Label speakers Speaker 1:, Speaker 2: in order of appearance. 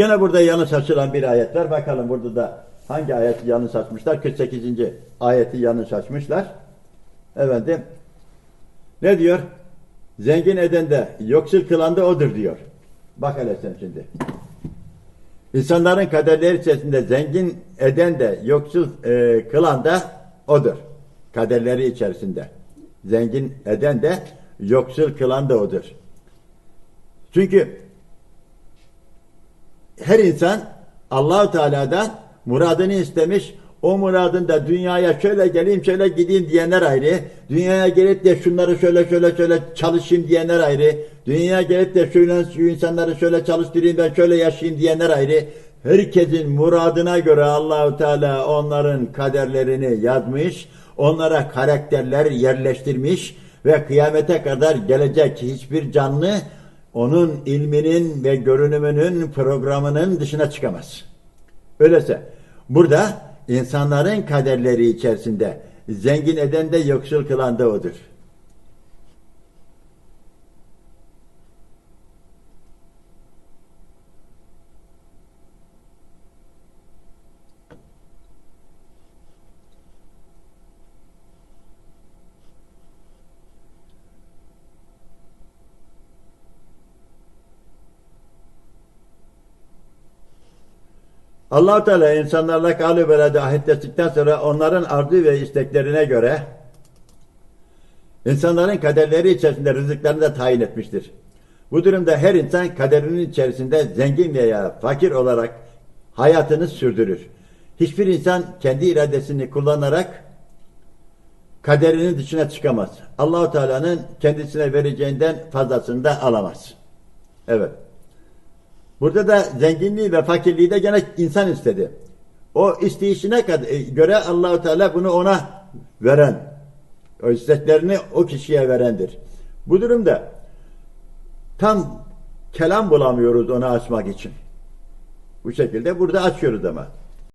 Speaker 1: Gene burada yanlış açılan bir ayet var. Bakalım burada da hangi ayeti yanlış açmışlar? 48. ayeti yanlış açmışlar. Efendim ne diyor? Zengin eden de yoksul kılan da odur diyor. Bak hele sen şimdi. İnsanların kaderleri içerisinde zengin eden de yoksul e, kılan da odur. Kaderleri içerisinde. Zengin eden de yoksul kılan da odur. Çünkü her insan Allahu Teala'dan muradını istemiş. O muradında dünyaya şöyle geleyim şöyle gideyim diyenler ayrı. Dünyaya gelip de şunları şöyle şöyle şöyle çalışayım diyenler ayrı. Dünyaya gelip de şöyle şu insanları şöyle çalıştırayım ben şöyle yaşayayım diyenler ayrı. Herkesin muradına göre Allahu Teala onların kaderlerini yazmış. Onlara karakterler yerleştirmiş ve kıyamete kadar gelecek hiçbir canlı onun ilminin ve görünümünün programının dışına çıkamaz. Öyleyse burada insanların kaderleri içerisinde zengin eden de yoksul kılan da odur. Allah Teala insanlarla kâlü belede ahitleştikten sonra onların arzu ve isteklerine göre insanların kaderleri içerisinde rızıklarını da tayin etmiştir. Bu durumda her insan kaderinin içerisinde zengin veya fakir olarak hayatını sürdürür. Hiçbir insan kendi iradesini kullanarak kaderinin dışına çıkamaz. Allahu Teala'nın kendisine vereceğinden fazlasını da alamaz. Evet. Burada da zenginliği ve fakirliği de gene insan istedi. O isteyişine e, göre Allahu Teala bunu ona veren, o isteklerini o kişiye verendir. Bu durumda tam kelam bulamıyoruz onu açmak için. Bu şekilde burada açıyoruz ama.